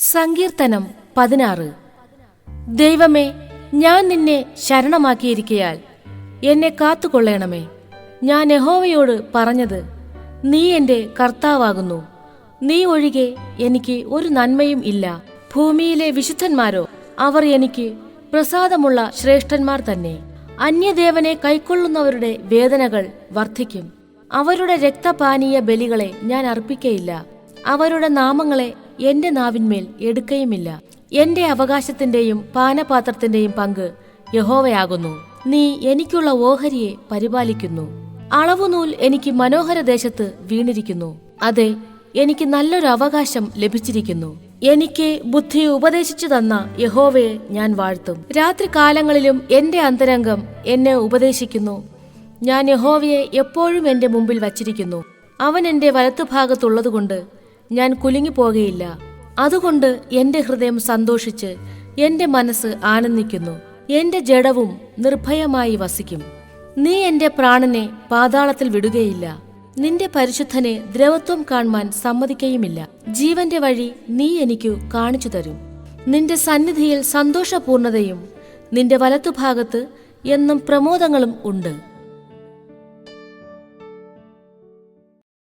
സങ്കീർത്തനം പതിനാറ്. ദൈവമേ ഞാൻ നിന്നെ ശരണമാക്കിയിരിക്കയാൽ എന്നെ കാത്തുകൊള്ളണമേ. ഞാൻ യഹോവയോട് പറഞ്ഞത് നീ എന്റെ കർത്താവാകുന്നു. നീ ഒഴികെ എനിക്ക് ഒരു നന്മയും ഇല്ല. ഭൂമിയിലെ വിശുദ്ധന്മാരോ അവർ എനിക്ക് പ്രസാദമുള്ള ശ്രേഷ്ഠന്മാർ തന്നെ. അന്യദേവനെ കൈക്കൊള്ളുന്നവരുടെ വേദനകൾ വർദ്ധിക്കും അവരുടെ രക്തപാനീയ ബലികളെ ഞാൻ അർപ്പിക്കയില്ല. അവരുടെ നാമങ്ങളെ എന്റെ നാവിന്മേൽ എടുക്കയുമില്ല. എന്റെ അവകാശത്തിന്റെയും പാനപാത്രത്തിന്റെയും പങ്ക് യഹോവയാകുന്നു. നീ എനിക്കുള്ള ഓഹരിയെ പരിപാലിക്കുന്നു. അളവുനൂൽ എനിക്ക് മനോഹര ദേശത്ത് വീണിരിക്കുന്നു. അതെ എനിക്ക് നല്ലൊരു അവകാശം ലഭിച്ചിരിക്കുന്നു. എനിക്ക് ബുദ്ധി ഉപദേശിച്ചു തന്ന യഹോവയെ ഞാൻ വാഴ്ത്തും. രാത്രി കാലങ്ങളിലും എന്റെ അന്തരംഗം എന്നെ ഉപദേശിക്കുന്നു. ഞാൻ യഹോവയെ എപ്പോഴും എന്റെ മുമ്പിൽ വച്ചിരിക്കുന്നു. അവൻ എന്റെ വലത്തുഭാഗത്തുള്ളതുകൊണ്ട് ഞാൻ കുലുങ്ങിപ്പോകയില്ല അതുകൊണ്ട് എന്റെ ഹൃദയം സന്തോഷിച്ച് എന്റെ മനസ്സ് ആനന്ദിക്കുന്നു. എന്റെ ജഡവും നിർഭയമായി വസിക്കും. നീ എന്റെ പ്രാണനെ പാതാളത്തിൽ വിടുകയില്ല. നിന്റെ പരിശുദ്ധനെ ദ്രവത്വം കാണുവാൻ സമ്മതിക്കുകയുമില്ല ജീവന്റെ വഴി നീ എനിക്കു കാണിച്ചു തരും. നിന്റെ സന്നിധിയിൽ സന്തോഷപൂർണതയും നിന്റെ വലത്തുഭാഗത്ത് എന്നും പ്രമോദങ്ങളും ഉണ്ട്.